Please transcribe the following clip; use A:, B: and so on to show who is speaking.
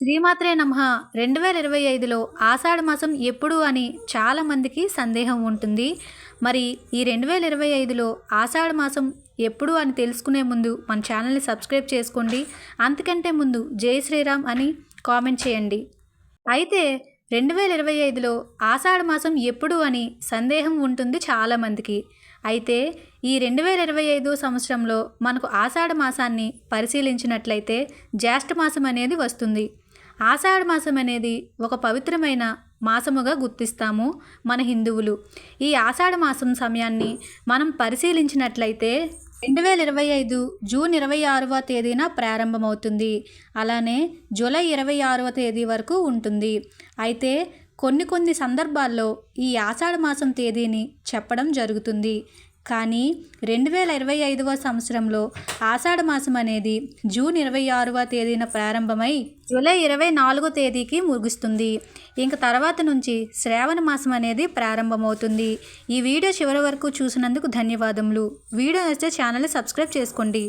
A: శ్రీమాత్రే నమః. రెండు వేల ఇరవై ఐదులో ఆషాఢ మాసం ఎప్పుడు అని చాలామందికి సందేహం ఉంటుంది. మరి ఈ రెండు వేల ఇరవై ఐదులో ఆషాఢ మాసం ఎప్పుడు అని తెలుసుకునే ముందు మన ఛానల్ని సబ్స్క్రైబ్ చేసుకోండి. అంతకంటే ముందు జై శ్రీరామ్ అని కామెంట్ చేయండి. అయితే రెండు వేల ఇరవై ఐదులో ఆషాఢ మాసం ఎప్పుడు అని సందేహం ఉంటుంది చాలామందికి అయితే ఈ రెండు వేల ఇరవై ఐదు సంవత్సరంలో మనకు ఆషాఢ మాసాన్ని పరిశీలించినట్లయితే జ్యేష్ఠ మాసం అనేది వస్తుంది. ఆషాఢ మాసం అనేది ఒక పవిత్రమైన మాసముగా గుర్తిస్తాము మన హిందువులు. ఈ ఆషాఢ మాసం సమయాన్ని మనం పరిశీలించినట్లయితే రెండు వేల ఇరవై ఐదు జూన్ ఇరవై ఆరవ తేదీన ప్రారంభమవుతుంది. అలానే జూలై ఇరవై ఆరవ తేదీ వరకు ఉంటుంది. అయితే కొన్ని కొన్ని సందర్భాల్లో ఈ ఆషాఢ మాసం తేదీని చెప్పడం జరుగుతుంది. కానీ రెండు వేల ఇరవై ఐదవ సంవత్సరంలో ఆషాఢ మాసం అనేది జూన్ ఇరవై ఆరవ తేదీన ప్రారంభమై జూలై ఇరవై నాలుగో తేదీకి ముగుస్తుంది. ఇంక తర్వాత నుంచి శ్రావణ మాసం అనేది ప్రారంభమవుతుంది. ఈ వీడియో చివరి వరకు చూసినందుకు ధన్యవాదములు. వీడియో నచ్చితే ఛానల్ని సబ్స్క్రైబ్ చేసుకోండి.